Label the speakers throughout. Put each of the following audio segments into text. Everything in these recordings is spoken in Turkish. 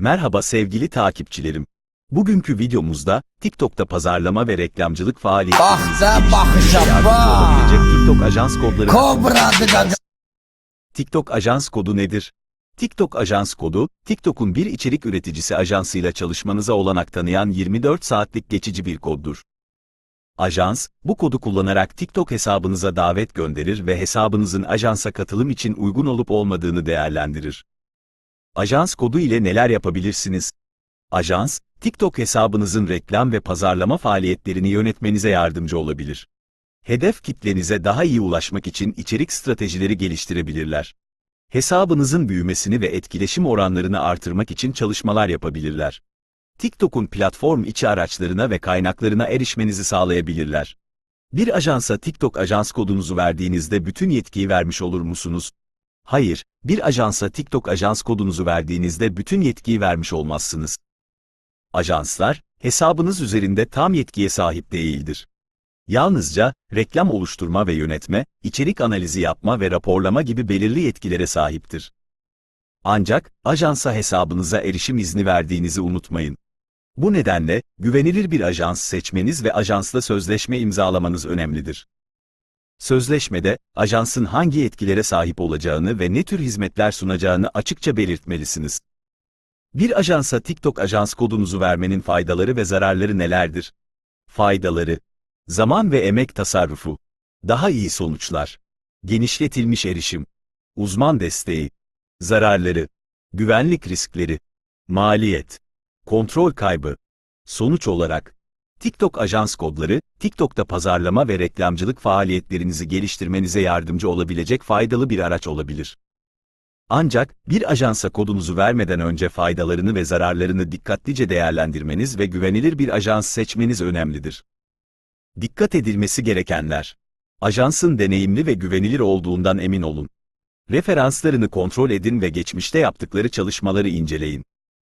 Speaker 1: Merhaba sevgili takipçilerim. Bugünkü videomuzda TikTok'ta pazarlama ve reklamcılık
Speaker 2: da
Speaker 1: geliştirmenize
Speaker 2: bakışa
Speaker 1: olabilecek TikTok ajans kodları
Speaker 2: Kobra dıgaga.
Speaker 1: TikTok ajans kodu nedir? TikTok ajans kodu, TikTok'un bir içerik üreticisi ajansıyla çalışmanıza olanak tanıyan 24 saatlik geçici bir koddur. Ajans, bu kodu kullanarak TikTok hesabınıza davet gönderir ve hesabınızın ajansa katılım için uygun olup olmadığını değerlendirir. Ajans kodu ile neler yapabilirsiniz? Ajans, TikTok hesabınızın reklam ve pazarlama faaliyetlerini yönetmenize yardımcı olabilir. Hedef kitlenize daha iyi ulaşmak için içerik stratejileri geliştirebilirler. Hesabınızın büyümesini ve etkileşim oranlarını artırmak için çalışmalar yapabilirler. TikTok'un platform içi araçlarına ve kaynaklarına erişmenizi sağlayabilirler. Bir ajansa TikTok ajans kodunuzu verdiğinizde bütün yetkiyi vermiş olur musunuz? Hayır, bir ajansa TikTok ajans kodunuzu verdiğinizde bütün yetkiyi vermiş olmazsınız. Ajanslar, hesabınız üzerinde tam yetkiye sahip değildir. Yalnızca, reklam oluşturma ve yönetme, içerik analizi yapma ve raporlama gibi belirli yetkilere sahiptir. Ancak, ajansa hesabınıza erişim izni verdiğinizi unutmayın. Bu nedenle, güvenilir bir ajans seçmeniz ve ajansla sözleşme imzalamanız önemlidir. Sözleşmede, ajansın hangi yetkilere sahip olacağını ve ne tür hizmetler sunacağını açıkça belirtmelisiniz. Bir ajansa TikTok ajans kodunuzu vermenin faydaları ve zararları nelerdir? Faydaları Zaman ve emek tasarrufu. Daha iyi sonuçlar. Genişletilmiş erişim. Uzman desteği. Zararları. Güvenlik riskleri. Maliyet. Kontrol kaybı. Sonuç olarak, TikTok ajans kodları, TikTok'ta pazarlama ve reklamcılık faaliyetlerinizi geliştirmenize yardımcı olabilecek faydalı bir araç olabilir. Ancak, bir ajansa kodunuzu vermeden önce faydalarını ve zararlarını dikkatlice değerlendirmeniz ve güvenilir bir ajans seçmeniz önemlidir. Dikkat edilmesi gerekenler. Ajansın deneyimli ve güvenilir olduğundan emin olun. Referanslarını kontrol edin ve geçmişte yaptıkları çalışmaları inceleyin.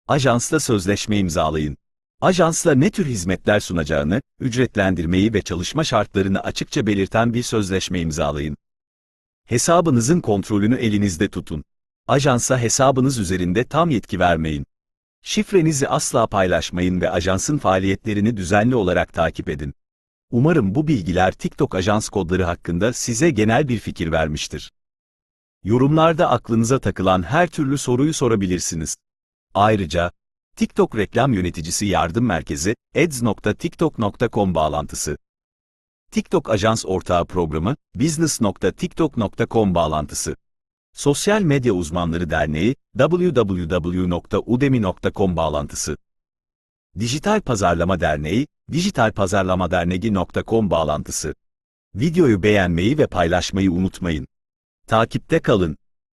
Speaker 1: Ajansla sözleşme imzalayın. Ajansla ne tür hizmetler sunacağını, ücretlendirmeyi ve çalışma şartlarını açıkça belirten bir sözleşme imzalayın. Hesabınızın kontrolünü elinizde tutun. Ajansa hesabınız üzerinde tam yetki vermeyin. Şifrenizi asla paylaşmayın ve ajansın faaliyetlerini düzenli olarak takip edin. Umarım bu bilgiler TikTok ajans kodları hakkında size genel bir fikir vermiştir. Yorumlarda aklınıza takılan her türlü soruyu sorabilirsiniz. Ayrıca, TikTok reklam yöneticisi yardım merkezi, ads.tiktok.com bağlantısı. TikTok ajans ortağı programı, business.tiktok.com bağlantısı. Sosyal Medya Uzmanları Derneği, www.udemy.com bağlantısı. Dijital Pazarlama Derneği, dijitalpazarlamaderneği.com bağlantısı. Videoyu beğenmeyi ve paylaşmayı unutmayın. Takipte kalın.